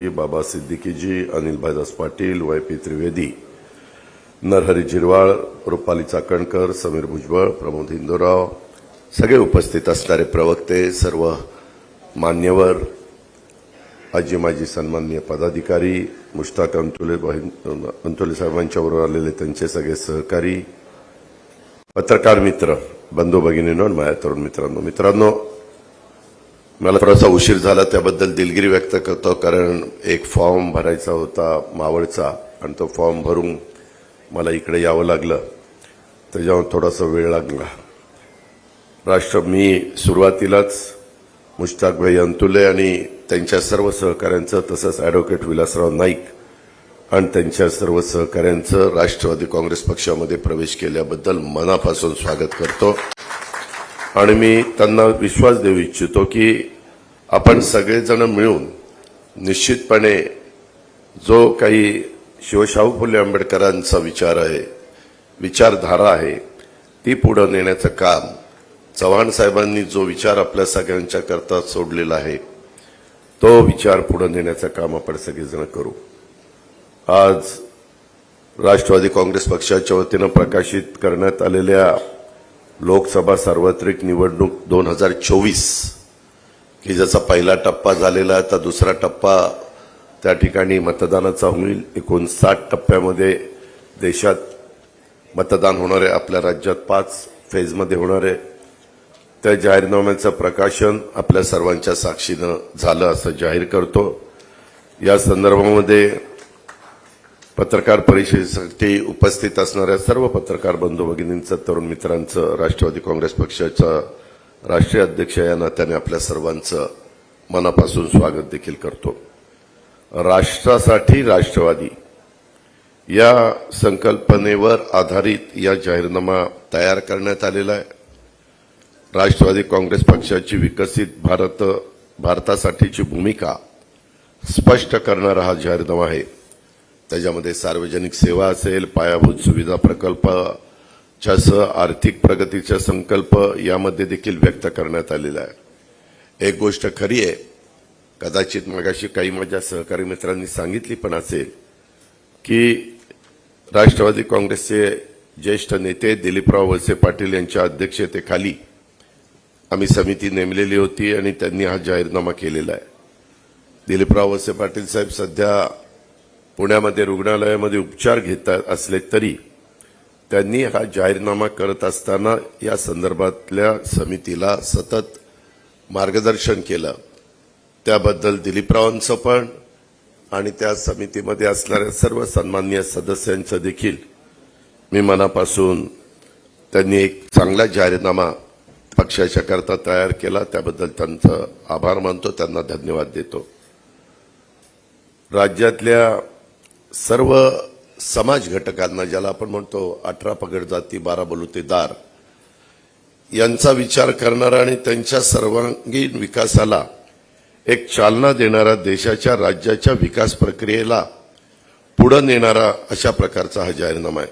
बाबा Siddiqui ji Anil Bhaidas Patil Y P Trivedi Narhari Zirwal Rupali Chakankar Sameer Bhujbal Pramod Hindurao सगळे उपस्थित असणारे प्रवक्ते सर्व मान्यवर आजी माजी सन्माननीय पदाधिकारी मुश्ताक अंतुले अंतुले साहेबांच्याबरोबर आलेले त्यांचे सगळे सहकारी पत्रकार मित्र बंधू भगिनींनो आणि माझ्या तरुण मित्रांनो. मित्रांनो मला थोडासा उशीर झाला त्याबद्दल दिलगिरी व्यक्त करतो कारण एक फॉर्म भरायचा होता मावळचा आणि तो फॉर्म भरून मला इकडे यावं लागलं. त्याच्यावर थोडासा वेळ लागला. राष्ट्र मी सुरुवातीलाच मुश्ताकभाई अंतुले आणि त्यांच्या सर्व सहकाऱ्यांचं तसंच ॲडव्होकेट विलासराव नाईक आणि त्यांच्या सर्व सहकाऱ्यांचं राष्ट्रवादी काँग्रेस पक्षामध्ये प्रवेश केल्याबद्दल मनापासून स्वागत करतो. आणि मी त्यांना विश्वास देऊ इच्छितो की आपण सगळेजण मिळून निश्चितपणे जो काही शिवशाहू फुले आंबेडकरांचा विचार आहे विचारधारा आहे ती पुढे नेण्याचं काम चव्हाण साहेबांनी जो विचार आपल्या सगळ्यांच्या करता सोडलेला आहे तो विचार पुढे नेण्याचं काम आपण सगळेजण करू. आज राष्ट्रवादी काँग्रेस पक्षाच्या वतीनं प्रकाशित करण्यात आलेल्या लोकसभा सार्वत्रिक निवडणूक दोन हजार चोवीस की ज्याचा पहिला टप्पा झालेला आहे आता दुसरा टप्पा त्या ठिकाणी मतदानाचा होईल. एकूण साठ टप्प्यामध्ये देशात मतदान होणार आहे. आपल्या राज्यात पाच फेजमध्ये होणार आहे. त्या जाहीरनाम्याचं प्रकाशन आपल्या सर्वांच्या साक्षीनं झालं असं जाहीर करतो. या संदर्भामध्ये पत्रकार परिषदेसाठी उपस्थित असणाऱ्या सर्व पत्रकार बंधू भगिनींचं तरुण मित्रांचं राष्ट्रवादी काँग्रेस पक्षाचा राष्ट्रीय अध्यक्ष या नात्याने आपल्या सर्वांचं मनापासून स्वागत देखील करतो. राष्ट्रासाठी राष्ट्रवादी या संकल्पनेवर आधारित या जाहीरनामा तयार करण्यात आलेला आहे. राष्ट्रवादी काँग्रेस पक्षाची विकसित भारत भारतासाठीची भूमिका स्पष्ट करणारा हा जाहीरनामा आहे. त्याच्यामध्ये सार्वजनिक सेवा असेल पायाभूत सुविधा प्रकल्प सह आर्थिक प्रगतीचा संकल्प यामध्ये देखील व्यक्त करण्यात आलेला आहे. एक गोष्ट खरी आहे कदाचित मगाशी काही माझ्या सहकारी मित्रांनी सांगितली पण असेल की राष्ट्रवादी काँग्रेसचे ज्येष्ठ नेते दिलीपराव वळसे पाटील यांच्या अध्यक्षतेखाली आम्ही समिती नेमलेली होती आणि त्यांनी हा जाहीरनामा केलेला आहे. दिलीपराव वळसे पाटील साहेब सध्या पुण्यामध्ये रुग्णालयामध्ये उपचार घेत असले तरी त्यांनी हा जाहीरनामा करत असताना या संदर्भातल्या समितीला सतत मार्गदर्शन केलं. त्याबद्दल दिलीपरावांचं पण आणि त्या समितीमध्ये असणाऱ्या सर्व सन्मान्य सदस्यांचं देखील मी मनापासून त्यांनी एक चांगला जाहीरनामा पक्षाच्या करता तयार केला. त्याबद्दल त्यांचं आभार मानतो. त्यांना धन्यवाद देतो. राज्यातल्या सर्व समाज घटकांना ज्याला आपण म्हणतो अठरा पगड जाती बारा बलुतेदार यांचा विचार करणारा आणि त्यांच्या सर्वांगीण विकासाला एक चालना देणारा देशाच्या राज्याच्या विकास प्रक्रियेला पुढे नेणारा अशा प्रकारचा हा जाहीरनामा आहे.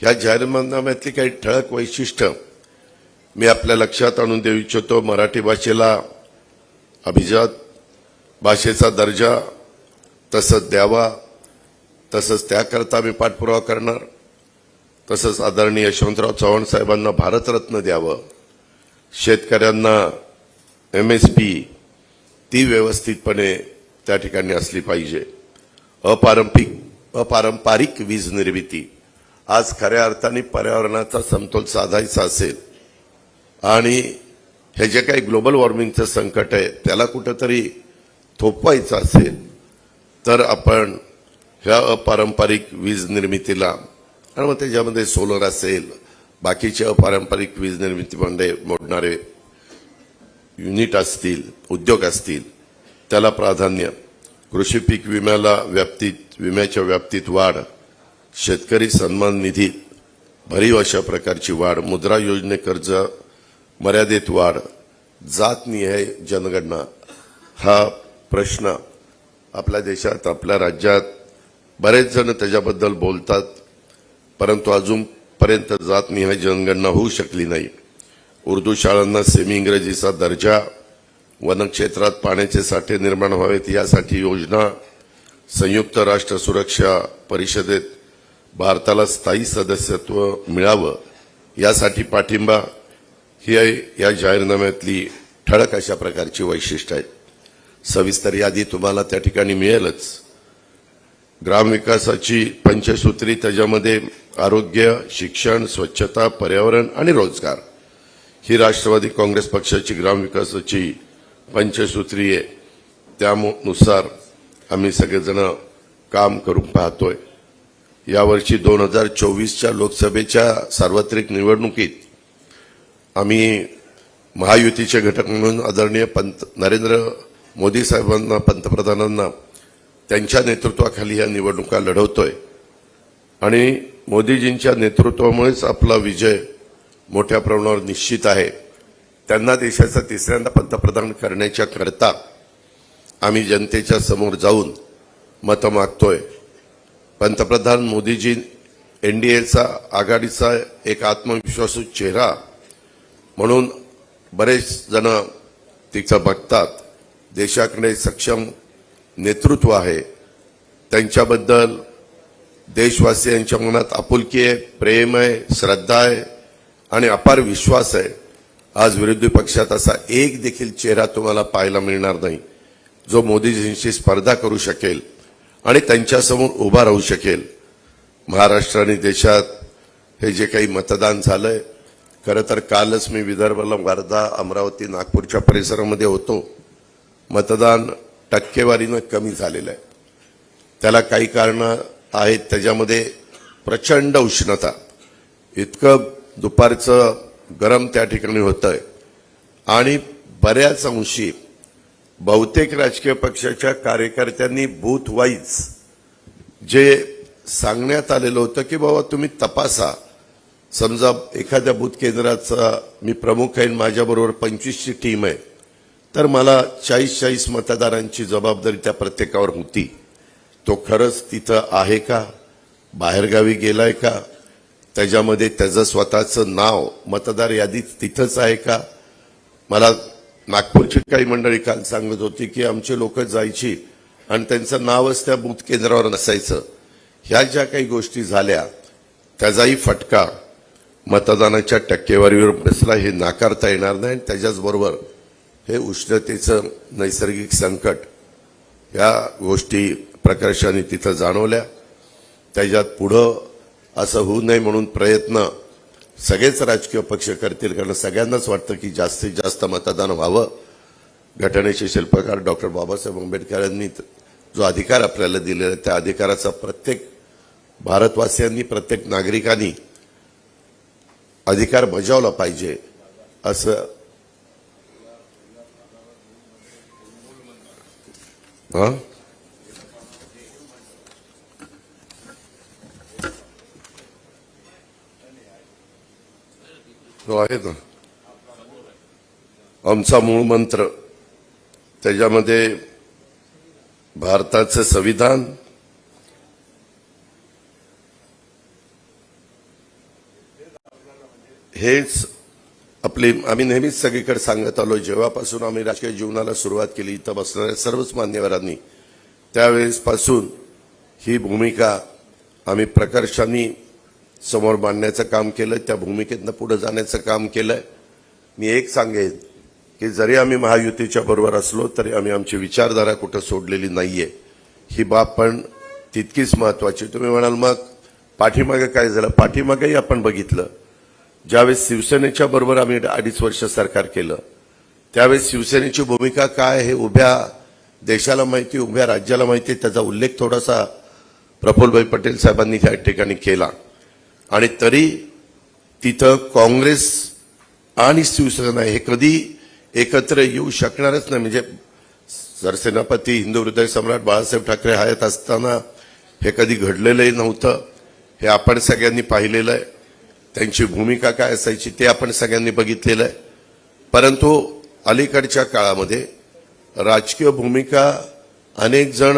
ह्या जाहीरनाम्यातली काही ठळक वैशिष्ट्य मी आपल्या लक्षात आणून देऊ इच्छितो. मराठी भाषेला अभिजात भाषेचा दर्जा तसंच द्यावा तसंच त्याकरता मी पाठपुरावा करणार. तसंच आदरणीय यशवंतराव चव्हाण साहेबांना भारतरत्न द्यावं. शेतकऱ्यांना एम एस पी ती व्यवस्थितपणे त्या ठिकाणी असली पाहिजे. अपारंपिक अपारंपरिक वीज निर्मिती. आज खऱ्या अर्थाने पर्यावरणाचा समतोल साधायचा असेल. आणि हे जे काही ग्लोबल वॉर्मिंगचं संकट आहे त्याला कुठंतरी थोपवायचं असेल तर आपण ह्या अपारंपरिक वीज निर्मितीला आणि मग त्याच्यामध्ये सोलर असेल बाकीचे अपारंपरिक वीज निर्मितीमध्ये मोडणारे युनिट असतील उद्योग असतील त्याला प्राधान्य. कृषी पीक विम्याला व्याप्तीत विम्याच्या व्याप्तीत वाढ. शेतकरी सन्मान निधी भरीव अशा प्रकारची वाढ. मुद्रा योजने कर्ज मर्यादेत वाढ. जातनिहाय जनगणना. हा प्रश्न आपल्या देशात आपल्या राज्यात बरेच जण त्याच्याबद्दल बोलतात परंतु अजूनपर्यंत जातनिहाय जनगणना होऊ शकली नाही. उर्दू शाळांना सेमी इंग्रजीचा दर्जा वनक्षेत्रात पाण्याचे साठे निर्माण व्हावेत यासाठी योजना संयुक्त राष्ट्र सुरक्षा परिषदेत भारताला स्थायी सदस्यत्व मिळावं यासाठी पाठिंबा ही आहे या जाहीरनाम्यातली ठळक अशा प्रकारची वैशिष्ट्य आहेत. सविस्तर यादी तुम्हाला त्या ठिकाणी मिळेलच. ग्रामविकासाची पंचसूत्री त्याच्यामध्ये आरोग्य शिक्षण स्वच्छता पर्यावरण आणि रोजगार. ही राष्ट्रवादी काँग्रेस पक्षाची ग्रामविकासाची पंचसूत्री आहे. त्यानुसार आम्ही सगळेजण काम करून पाहतोय. यावर्षी दोन हजार चोवीसच्या लोकसभेच्या सार्वत्रिक निवडणुकीत आम्ही महायुतीचे घटक म्हणून आदरणीय पंत नरेंद्र मोदी साहेबांना पंतप्रधानांना त्यांच्या नेतृत्वाखाली या निवडणुका लढवतोय. आणि मोदीजींच्या नेतृत्वामुळेच आपला विजय मोठ्या प्रमाणावर निश्चित आहे. त्यांना देशाचा तिसऱ्यांदा पंतप्रधान करण्याच्या करता आम्ही जनतेच्या समोर जाऊन मतं मागतोय. पंतप्रधान मोदीजी एनडीएचा आघाडीचा एक आत्मविश्वासू चेहरा म्हणून बरेच जण तिचं बघतात. देशाकडे सक्षम नेतृत्व आहे. त्यांच्याबद्दल देशवासियांच्या मनात आपुलकी आहे प्रेम आहे श्रद्धा आहे आणि अपार विश्वास आहे. आज विरोधी पक्षात असा एक देखील चेहरा तुम्हाला पाहायला मिळणार नाही जो मोदीजींशी स्पर्धा करू शकेल आणि त्यांच्यासमोर उभा राहू शकेल. महाराष्ट्र आणि देशात हे जे काही मतदान झालंय खरं तर कालच मी विदर्भाला वर्धा अमरावती नागपूरच्या परिसरामध्ये होतो. मतदान टक्केवारीनं कमी झालेलं आहे. त्याला काही कारणं आहेत त्याच्यामध्ये प्रचंड उष्णता. इतकं दुपारचं गरम त्या ठिकाणी होतं आहे आणि बऱ्याच अंशी बहुतेक राजकीय पक्षाच्या कार्यकर्त्यांनी बूथ वाईज जे सांगण्यात आलेलं होतं की बाबा तुम्ही तपासा. समजा एखाद्या बूथ केंद्राचा मी प्रमुख आहे माझ्याबरोबर पंचवीसची टीम आहे. तर मला चाळीस चाळीस मतदारांची जबाबदारी त्या प्रत्येकावर होती. तो खरंच तिथं आहे का? बाहेरगावी गेलाय का? त्याच्यामध्ये त्याचं स्वतःचं नाव मतदार यादीत तिथंच आहे का? मला नागपूरची काही मंडळी काल सांगत होती की आमचे लोक जायची आणि त्यांचं नावच त्या बूथ केंद्रावर नसायचं. ह्या ज्या काही गोष्टी झाल्या त्याचाही फटका मतदानाच्या टक्केवारीवर बसला हे नाकारता येणार नाही आणि त्याच्याचबरोबर हे उष्णतेचं नैसर्गिक संकट या गोष्टी प्रकर्षाने तिथं जाणवल्या. त्याच्यात पुढं असं होऊ नये म्हणून प्रयत्न सगळेच राजकीय पक्ष करतील. कारण सगळ्यांनाच वाटतं की जास्तीत जास्त मतदान व्हावं. घटनेचे शिल्पकार डॉक्टर बाबासाहेब आंबेडकरांनी जो अधिकार आपल्याला दिलेला त्या अधिकाराचा प्रत्येक भारतवासियांनी प्रत्येक नागरिकांनी अधिकार बजावला पाहिजे असं हा? तो आहे ना आमचा मूळ मंत्र. त्याच्यामध्ये भारताचं संविधान हेच आपली आम्ही नेहमीच सगळीकडे सांगत आलो जेव्हापासून आम्ही राजकीय जीवनाला सुरुवात केली इथं बसणाऱ्या सर्वच मान्यवरांनी त्यावेळेसपासून ही भूमिका आम्ही प्रकर्षांनी समोर मांडण्याचं काम केलं त्या भूमिकेतनं पुढे जाण्याचं काम केलं मी एक सांगेन की जरी आम्ही महायुतीच्या बरोबर असलो तरी आम्ही आमची विचारधारा कुठं सोडलेली नाहीये. ही बाब पण तितकीच महत्वाची. तुम्ही म्हणाल मग पाठीमागं काय झालं? पाठीमागंही आपण बघितलं. ज्यावेळेस शिवसेनेच्या बरोबर आम्ही अडीच वर्ष सरकार केलं त्यावेळेस शिवसेनेची भूमिका काय हे उभ्या देशाला माहिती उभ्या राज्याला माहिती त्याचा उल्लेख थोडासा प्रफुल्लभाई पटेल साहेबांनी त्या ठिकाणी केला. आणि तरी तिथं काँग्रेस आणि शिवसेना हे कधी एकत्र येऊ शकणारच नाही. म्हणजे सरसेनापती हिंदू हृदय सम्राट बाळासाहेब ठाकरे हयात असताना हे कधी घडलेलंही नव्हतं. हे आपण सगळ्यांनी पाहिलेलं आहे. त्यांची भूमिका काय असायची ते आपण सगळ्यांनी बघितलेलं आहे. परंतु अलीकडच्या काळामध्ये राजकीय भूमिका अनेक जण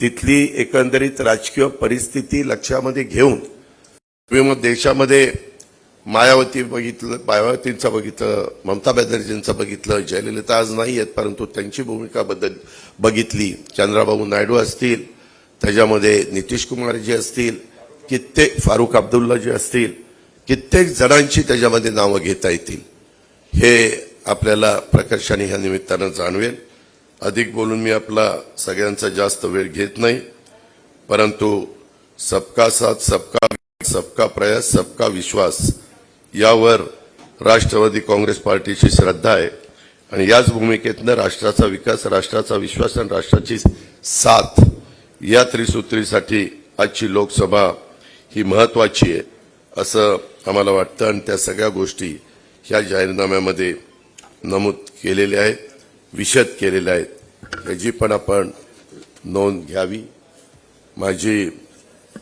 तिथली एकंदरीत राजकीय परिस्थिती लक्षामध्ये घेऊन किंवा देशामध्ये मायावती बघितलं मायावतींचं बघितलं ममता बॅनर्जींचं बघितलं जयललिता आज नाही आहेत परंतु त्यांची भूमिका बदल बघितली. चंद्राबाबू नायडू असतील त्याच्यामध्ये नितीश कुमारजी असतील कित्येक फारुख अब्दुल्लाजी असतील कित्येक जणांची त्याच्यामध्ये नावं घेता येतील. हे आपल्याला प्रकर्षाने ह्या निमित्तानं जाणवेल. अधिक बोलून मी आपला सगळ्यांचा जास्त वेळ घेत नाही. परंतु सबका साथ सबका सबका प्रयास सबका विश्वास यावर राष्ट्रवादी काँग्रेस पार्टीची श्रद्धा आहे. आणि याच भूमिकेतनं राष्ट्राचा विकास राष्ट्राचा विश्वास आणि राष्ट्राची साथ या त्रिसूत्रीसाठी आजची लोकसभा ही महत्वाची आहे असं आम्हाला वाटतं आणि त्या सगळ्या गोष्टी ह्या जाहीरनाम्यामध्ये नमूद केलेल्या आहेत विशद केलेल्या आहेत. याची पण आपण नोंद घ्यावी. माझी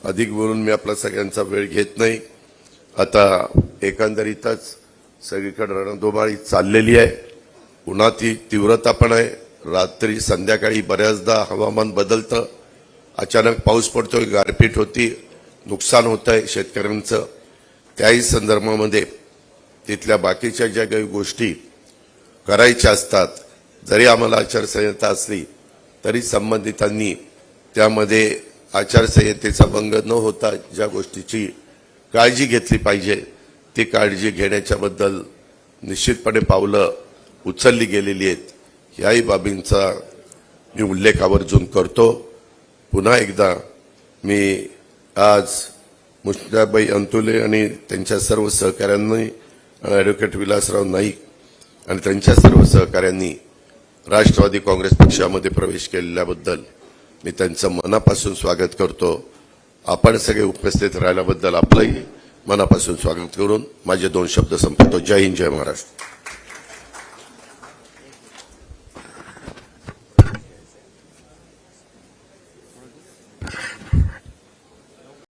अधिक बोलून मी आपला सगळ्यांचा वेळ घेत नाही. आता एकंदरीतच सगळीकडे रणधुमाळी चाललेली आहे. उन्हाची तीव्रता पण आहे. रात्री संध्याकाळी बऱ्याचदा हवामान बदलतं. अचानक पाऊस पडतोय गारपीट होती नुकसान होत आहे शेतकऱ्यांचं. त्याही संदर्भामध्ये तिथल्या बाकीच्या ज्या काही गोष्टी करायच्या असतात जरी आम्हाला आचारसंहिता असली तरी संबंधितांनी त्यामध्ये आचारसंहितेचा भंग न होता ज्या गोष्टीची काळजी घेतली पाहिजे ती काळजी घेण्याच्याबद्दल निश्चितपणे पावलं उचलली गेलेली आहेत. याही बाबींचा मी उल्लेख आवर्जून करतो. पुन्हा एकदा मी आज मुश्ताबाई अंतुले आणि त्यांच्या सर्व सहकाऱ्यांनी आणि ॲडव्होकेट विलासराव नाईक आणि त्यांच्या सर्व सहकाऱ्यांनी राष्ट्रवादी काँग्रेस पक्षामध्ये प्रवेश केलेल्याबद्दल मी त्यांचं मनापासून स्वागत करतो. आपण सगळे उपस्थित राहिल्याबद्दल आपलंही मनापासून स्वागत करून माझे दोन शब्द संपवतो. जय हिंद जय महाराष्ट्र.